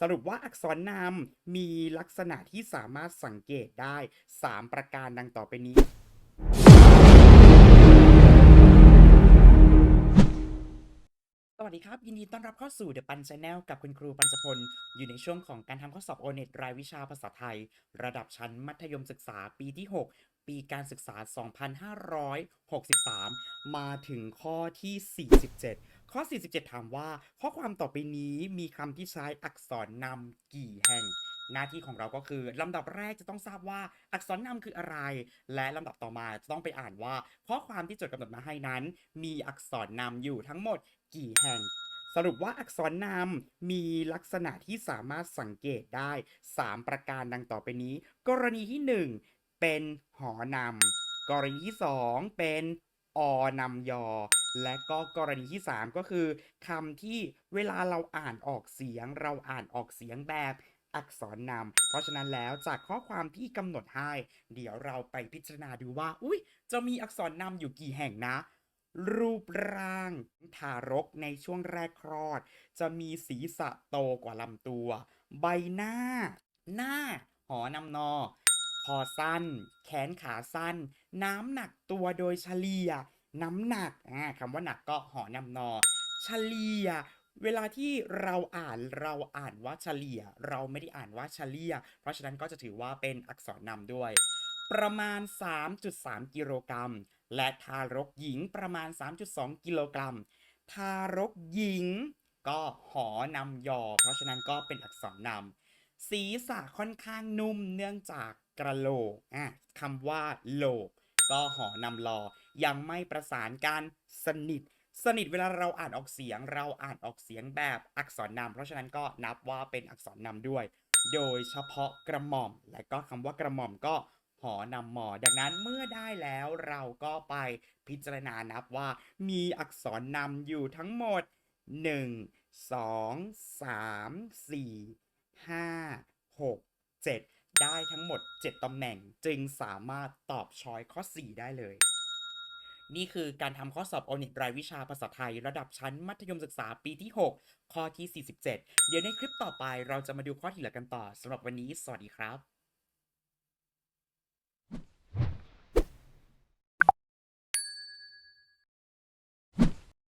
สรุปว่าอักษรนำมีลักษณะที่สามารถสังเกตได้ 3 ประการดังต่อไปนี้ วัสดีครับ ยินดีต้อนรับเข้าสู่ The ปัน Channel กับคุณครูปัญจพล อยู่ในช่วงของการทำข้อสอบโอเน็ตรายวิชาภาษาไทย ระดับชั้นมัธยมศึกษาปีที่ 6 ปีการศึกษา 2563 มาถึงข้อที่ 47 ข้อ 47 ถามว่า ข้อความต่อไปนี้มีคำที่ใช้อักษรนำกี่แห่ง หน้าที่ของเราก็คือลำดับแรกจะต้องทราบว่าอักษรนำคืออะไร และลำดับต่อมาจะต้องไปอ่านว่า ข้อความที่โจทย์กำหนดมาให้นั้น มีอักษรนำอยู่ทั้งหมดกี่แห่ง สรุปว่าอักษรนำมีลักษณะที่สามารถสังเกตได้ 3 ประการดังต่อไปนี้ กรณีที่ 1 เป็นหอนำกรณีที่ 2 เป็นอนำยอ และก็กรณีที่ 3 ก็คือคำที่เวลาเราอ่านออกเสียง เราอ่านออกเสียงแบบ อักษรนำ เพราะฉะนั้นแล้วจากข้อความที่กำหนดให้ เดี๋ยวเราไปพิจารณาดูว่า อุ้ยจะมีอักษรนำอยู่กี่แห่งนะ รูปร่างทารกในช่วงแรกคลอด จะมีศีรษะโตกว่าลำตัว ใบหน้า หน้า หอนำนอ คอสั้น แขนขาสั้น น้ำหนักตัวโดยเฉลี่ย น้ำหนักคำว่าหนักก็หอนำนอ เฉลี่ย เวลาที่เราอ่านเราอ่านว่าเฉลี่ย เราไม่ได้อ่านว่าเฉลี่ย เพราะฉะนั้นก็จะถือว่าเป็นอักษรนำด้วย ประมาณ 3.3 กิโลกรัม และทารกหญิงประมาณ 3.2 กิโลกรัม ทารกหญิง ก็หอนำยอ เพราะฉะนั้นก็เป็นอักษรนำศีรษะค่อนข้างนุ่มเนื่องจากกระโหลกอะคำว่าโหลก ก็หอนำลอ ยังไม่ประสานกันสนิท สนิทเวลาเราอ่านออกเสียง เราอ่านออกเสียงแบบอักษรนำเพราะฉะนั้นก็นับว่าเป็นอักษรนำด้วย โดยเฉพาะกระหม่อม และก็คำว่ากระหม่อมก็หอนำหมอ ดังนั้นเมื่อได้แล้วเราก็ไปพิจารณานับว่ามีอักษรนำอยู่ทั้งหมด 1 2 3 4 5 6 7 ได้ทั้งหมด 7ตำแหน่งจึงสามารถตอบช้อยข้อ 4 ได้เลย นี่คือการทำข้อสอบโอนิตรายวิชาภาษาไทย ระดับชั้นมัธยมศึกษาปีที่ 6 ข้อที่ 47 เดี๋ยวในคลิปต่อไปเราจะมาดูข้อที่เหลือกันต่อสำหรับวันนี้ สวัสดีครับ